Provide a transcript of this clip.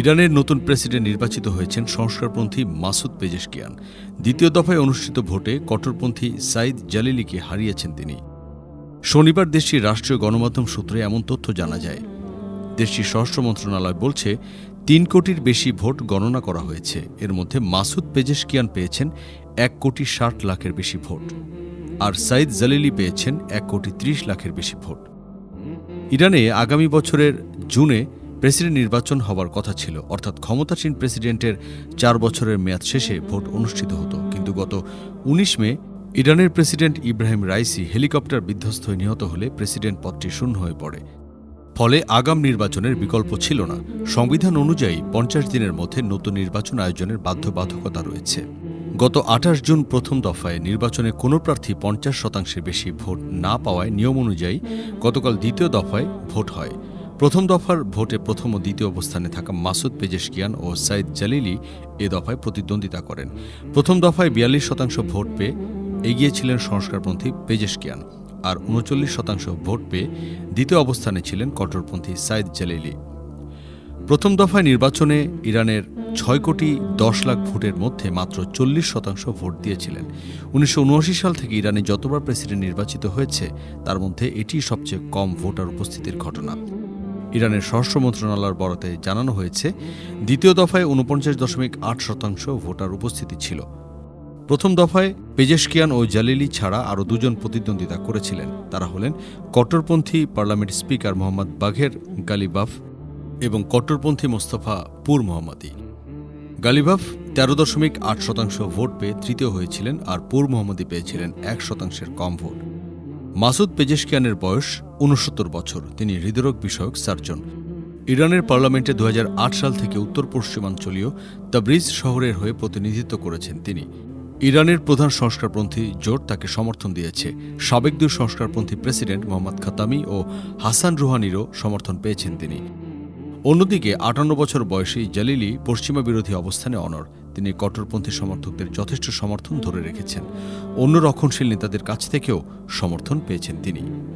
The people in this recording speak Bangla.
ইরানের নতুন প্রেসিডেন্ট নির্বাচিত হয়েছেন সংস্কারপন্থী মাসুদ পেজেশকিয়ান। দ্বিতীয় দফায় অনুষ্ঠিত ভোটে কট্টরপন্থী সাইদ জালিলিকে হারিয়েছেন তিনি। শনিবার দেশটির রাষ্ট্রীয় গণমাধ্যম সূত্রে এমন তথ্য জানা যায়। দেশটির স্বরাষ্ট্র মন্ত্রণালয় বলছে, তিন কোটির বেশি ভোট গণনা করা হয়েছে। এর মধ্যে মাসুদ পেজেশকিয়ান পেয়েছেন এক কোটি ষাট লাখের বেশি ভোট আর সাইদ জালিলি পেয়েছেন এক কোটি ত্রিশ লাখের বেশি ভোট। ইরানে আগামী বছরের জুনে প্রেসিডেন্ট নির্বাচন হবার কথা ছিল। অর্থাৎ ক্ষমতাসীন প্রেসিডেন্টের চার বছরের মেয়াদ শেষে ভোট অনুষ্ঠিত হতো। কিন্তু গত ১৯ মে, ইরানের প্রেসিডেন্ট ইব্রাহিম রাইসি হেলিকপ্টার বিধ্বস্ত হয়ে নিহত হলে প্রেসিডেন্ট পদটি শূন্য হয়ে পড়ে। ফলে আগাম নির্বাচনের বিকল্প ছিল না। সংবিধান অনুযায়ী পঞ্চাশ দিনের মধ্যে নতুন নির্বাচন আয়োজনের বাধ্যবাধকতা রয়েছে। গত আঠাশ জুন প্রথম দফায় নির্বাচনে কোনো প্রার্থী পঞ্চাশ শতাংশের বেশি ভোট না পাওয়ায় নিয়ম অনুযায়ী গতকাল দ্বিতীয় দফায় ভোট হয়। প্রথম দফার ভোটে প্রথম ও দ্বিতীয় অবস্থানে থাকা মাসুদ পেজেশকিয়ান ও সাইদ জালিলি এ দফায় প্রতিদ্বন্দ্বিতা করেন। প্রথম দফায় বিয়াল্লিশ শতাংশ ভোট পেয়ে এগিয়েছিলেন সংস্কারপন্থী পেজেশকিয়ান আর উনচল্লিশ শতাংশ ভোট পেয়ে দ্বিতীয় অবস্থানে ছিলেন কট্টরপন্থী সাইদ জালিলি। প্রথম দফায় নির্বাচনে ইরানের ছয় কোটি দশ লাখ ভোটের মধ্যে মাত্র চল্লিশ শতাংশ ভোট দিয়েছিলেন। উনিশশো উনআশি সাল থেকে ইরানে যতবার প্রেসিডেন্ট নির্বাচিত হয়েছে, তার মধ্যে এটি সবচেয়ে কম ভোটার উপস্থিতির ঘটনা। ইরানের স্বরাষ্ট্র মন্ত্রণালয়ের বরাতে জানানো হয়েছে, দ্বিতীয় দফায় উনপঞ্চাশ দশমিক আট শতাংশ ভোটার উপস্থিতি ছিল। প্রথম দফায় পেজেশকিয়ান ও জালিলি ছাড়া আরও দুজন প্রতিদ্বন্দ্বিতা করেছিলেন। তারা হলেন কট্টরপন্থী পার্লামেন্ট স্পিকার মোহাম্মদ বাঘের গালিবাফ এবং কট্টরপন্থী মোস্তফা পুর মোহাম্মদী। গালিবাফ তেরো দশমিক আট শতাংশ ভোট পেয়ে তৃতীয় হয়েছিলেন আর পুর মোহাম্মদী পেয়েছিলেন এক শতাংশের কম ভোট। মাসুদ পেজেশকিয়ানের বয়স উনসত্তর বছর। তিনি হৃদরোগ বিষয়ক সার্জন। ইরানের পার্লামেন্টে দু হাজার আট সাল থেকে উত্তর পশ্চিমাঞ্চলীয় তাব্রিজ শহরের হয়ে প্রতিনিধিত্ব করেছেন তিনি। ইরানের প্রধান সংস্কারপন্থী জোট তাকে সমর্থন দিয়েছে। সাবেক দুই সংস্কারপন্থী প্রেসিডেন্ট মোহাম্মদ খাতামি ও হাসান রুহানিরও সমর্থন পেয়েছেন তিনি। অন্যদিকে আটান্ন বছর বয়সী জালিলি পশ্চিমা বিরোধী অবস্থানে অনর তিনি কট্টরপন্থী সমর্থকদের যথেষ্ট সমর্থন ধরে রেখেছেন। অন্য রক্ষণশীল নেতাদের কাছ থেকেও সমর্থন পেয়েছেন তিনি।